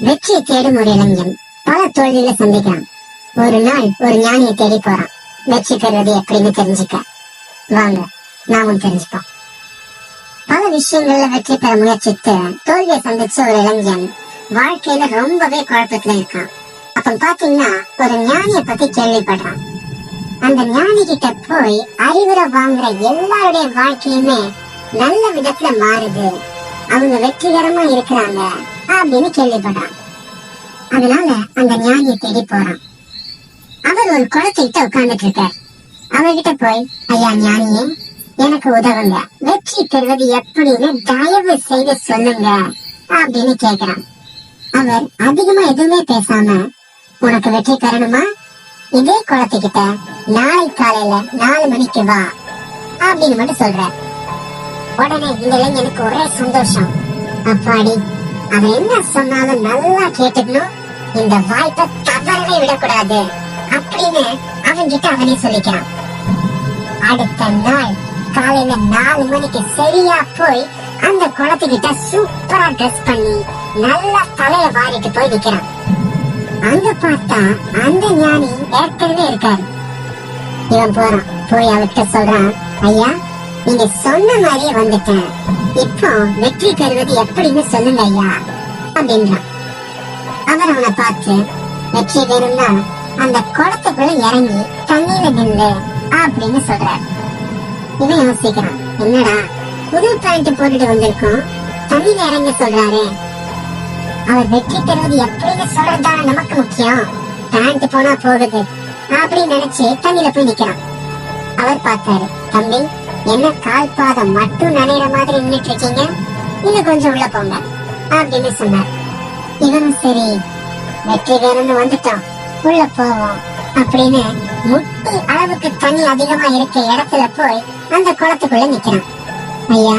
வெற்றியை தேடும் ஒரு இளைஞன். பல தோல்விகளை சந்திக்கிறான். ஒரு நாள் ஒரு ஞானியை தேடி போறான். வெற்றி பெறுவது எப்படின்னு தெரிஞ்சுக்க. வாங்க நாமும் தெரிஞ்சுப்போம். பல விஷயங்கள்ல வெற்றி பெற முயற்சித்து தோல்வியை சந்திச்ச ஒரு இளைஞன் வாழ்க்கையில ரொம்பவே குழப்பத்துல இருக்கான். அப்ப பாத்தீங்கன்னா ஒரு ஞானிய பத்தி கேள்விப்படுறான். அந்த ஞானி கிட்ட போய் அறிவுரை வாங்குற எல்லாருடைய வாழ்க்கையுமே நல்ல விதத்துல மாறுது. அவங்க வெற்றிகரமா இருக்கிறாங்க அப்படின்னு கேள்விப்படுறான். அதனால அந்த ஞானியை தேடி போறான். அவர் ஒரு குளத்துக்கிட்ட உட்கார்ந்துட்டு இருக்கார். அவர்கிட்ட போய் ஐயா ஞானியே எனக்கு உதவுங்க. வெற்றி பெறுவது எப்படின்னு தயவு செய்து சொல்லுங்க அப்படின்னு கேக்குறான். அவர் அதிகமா எதுவுமே பேசாம உனக்கு வெற்றி தரணுமா? இதே குளத்துக்கிட்ட நாளை காலையில நாலு மணிக்கு வா அப்படின்னு மட்டும் சொல்றார். உடனே இந்த இளைஞனுக்கு ஒரே சந்தோஷம். அப்பாடி அவன் என்ன சொன்னாலும் நல்லா கேட்டுக்கணும். இந்த வாய்ப்பை தவறவே விடக்கூடாது அப்படின்னு அவன்கிட்ட அவனே சொல்லிக்கிறான். அடுத்த நாள் காலையில நாலு மணிக்கு சரியா போய் அந்த குளத்துக்கிட்ட சூப்பரா ட்ரெஸ் பண்ணி நல்லா தலைய வாரிட்டு போய் நிக்கிறான். அங்க பார்த்தா அந்த ஞானி ஏற்கனவே இருக்காரு. இவன் போறான். போய் அவர்கிட்ட சொல்றான் ஐயா நீங்க சொன்ன மாதிரியே வந்துட்டேன். இப்போ வெற்றி பெறுவது எப்படின்னு சொல்லுங்க ஐயா அப்படின்றான். அவர் அவனை பார்த்து வெற்றி வேணும்னா அந்த குளத்துக்குள்ள இறங்கி தண்ணியில நில்லு அப்படின்னு சொல்றார். இவன் யோசிக்கிறான் என்னடா புது பேண்ட் போட்டுட்டு வந்திருக்கோம் தண்ணியில இறங்க சொல்றாரு. அவர் வெற்றி பெறுவது எப்படின்னு சொல்றதுதான் நமக்கு முக்கியம். பேண்ட் போனா போகுது. அப்படின்னு நினைச்சு தண்ணியில போய் நிக்கிறான். அவர் பார்த்தாரு தம்பி என்ன கால் பாதம் மட்டும் நனையிற மாதிரி நின்னுட்டு இருக்கீங்க இன்னும் கொஞ்சம் உள்ள போங்க அப்படின்னு சொன்னார். இவனும் சரி வெற்றி வேணும்னு வந்துட்டோம் உள்ள போவோம் அப்படின்னு முட்டி அளவுக்கு தண்ணி அதிகமா இருக்க இடத்துல போய் அந்த குளத்துக்குள்ள நிக்கிறான். ஐயா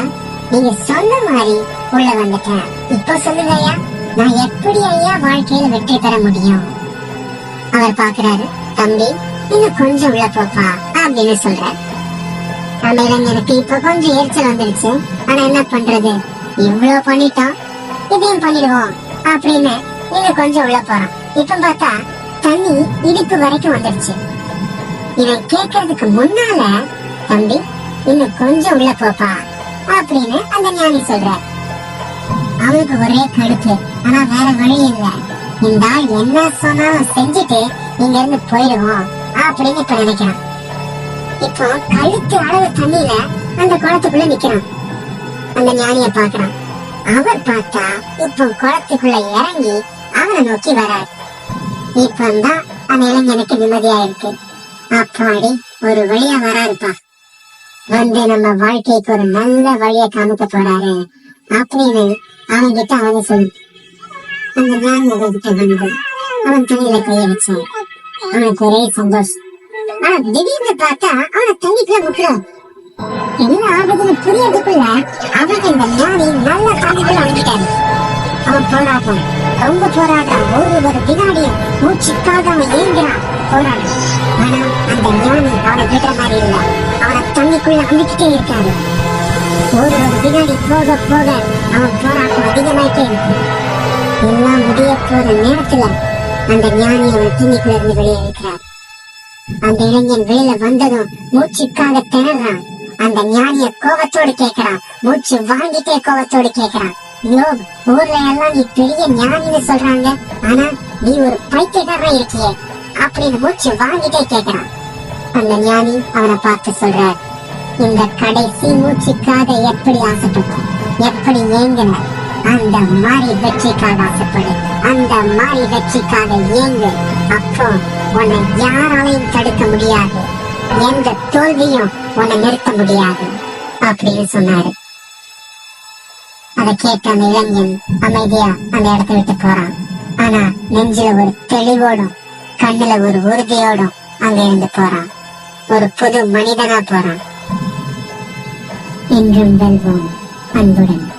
நீங்க சொன்ன மாதிரி உள்ள வந்துட்டேன். இப்போ சொல்லுங்க ஐயா நான் எப்படி ஐயா வாழ்க்கையில வெற்றி பெற முடியும்? அவர் பாக்குறாரு தம்பி இன்னும் கொஞ்சம் உள்ள போப்பா அப்படின்னு சொல்றாரு. அந்த இளைஞனுக்கு இப்ப கொஞ்சம் எரிச்சல் வந்துருச்சு. ஆனா என்ன பண்றது? இவ்வளவு பண்ணிட்டோம் இதையும் பண்ணிடுவோம் அப்படின்னு இன்னும் கொஞ்சம் உள்ள போறான். இப்ப பார்த்தா தண்ணி இடுப்பு வரைக்கும் வந்துருச்சு. இவன் கேட்கறதுக்கு முன்னால தம்பி இன்னும் கொஞ்சம் உள்ள போப்பா அப்படின்னு அந்த ஞானி சொல்ற அவனுக்கு ஒரே கடுப்பு. ஆனா வேற வழி இல்ல. இந்த ஆள் என்ன சொன்னாலும் செஞ்சுட்டு இங்க இருந்து போயிடுவோம் அப்படின்னு இப்ப நினைக்கிறான். இப்போ கழுத்து அளவு தண்ணியில அந்த குளத்துக்குள்ள நிக்கிறான். அந்த ஞானிய பாக்குறான் அவர் பார்த்தா இப்போ குளத்துக்குள்ள இறங்கி அவனை நோக்கி வரார். இப்பந்தான் அந்த இளைஞனுக்கு நிம்மதியா இருக்கு அப்பாடி ஒரு வழியா வராருப்பா. வந்து நம்ம வாழ்க்கைக்கு ஒரு நல்ல வழிய காமிக்க போறாரு. அப்படின்னு அவன் கிட்ட அவன் சொல்லு அந்த ஞானி கிட்ட வந்து அவன் தண்ணியில கைய வச்சான். அவனுக்கு ஒரே சந்தோஷம். ஆனா திடீர்னு பார்த்தா அவன தண்ணிக்குள்ள முட்டுறான் என்ன ஆகுதுன்னு புரியறதுக்குள்ள அவன் இந்த ஞானி நல்ல தண்ணிக்குள்ள வந்துட்டாரு அவன் போராட்டம். ரொம்ப போராட்டம் ஒரு ஒரு வினாடியும் மூச்சுக்காக அவன் ஏங்குறான் போராட்டம் ஆனா அந்த ஞானி அவனை விடுற மாதிரி இல்ல. அவனை தண்ணிக்குள்ள அமுக்கிட்டே இருக்காரு. ஒரு ஒரு வினாடி போக போக அவன் போராட்டம் அதிகமாயிட்டே இருக்கும் எல்லாம் முடிய போற நேரத்துல அந்த ஞானி அவன் தண்ணிக்குள்ள இருந்து வெளியே இருக்கிறார் அந்த இளைஞன் வெளியில வந்ததும் மூச்சுக்காக திணறான். அந்த ஞானிய கோபத்தோடு கேக்குறான் மூச்சு வாங்கிட்டே கோபத்தோடு கேக்குறான் யோப் ஊர்ல எல்லாம் நீ பெரிய ஞானின்னு சொல்றாங்க. ஆனா நீ ஒரு பைத்தியக்காரன் இருக்கியே. அப்படின்னு மூச்சு வாங்கிட்டே கேக்குறான் அந்த ஞானி அவனை பார்த்து சொல்ற இந்த கடைசி மூச்சுக்காக எப்படி ஆசைப்பட்ட எப்படி ஏங்கின? அந்த மாதிரி வெற்றிக்காக ஆசைப்படு. அந்த மாதிரி வெற்றிக்காக ஏங்கு. அப்போ உன்னை யாராலையும் தடுக்க முடியாது. எந்த தோல்வியும் உன்னை நிறுத்த முடியாது அப்படின்னு சொன்னாரு. அதை கேட்ட அந்த இளைஞன் அமைதியா அந்த இடத்தை விட்டு போறான். ஆனா நெஞ்சில ஒரு தெளிவோடும் கண்ணுல ஒரு உறுதியோடும் அங்க இருந்து போறான். ஒரு புது மனிதனா போறான். என்றும் வெல்வோம் அன்புடன்.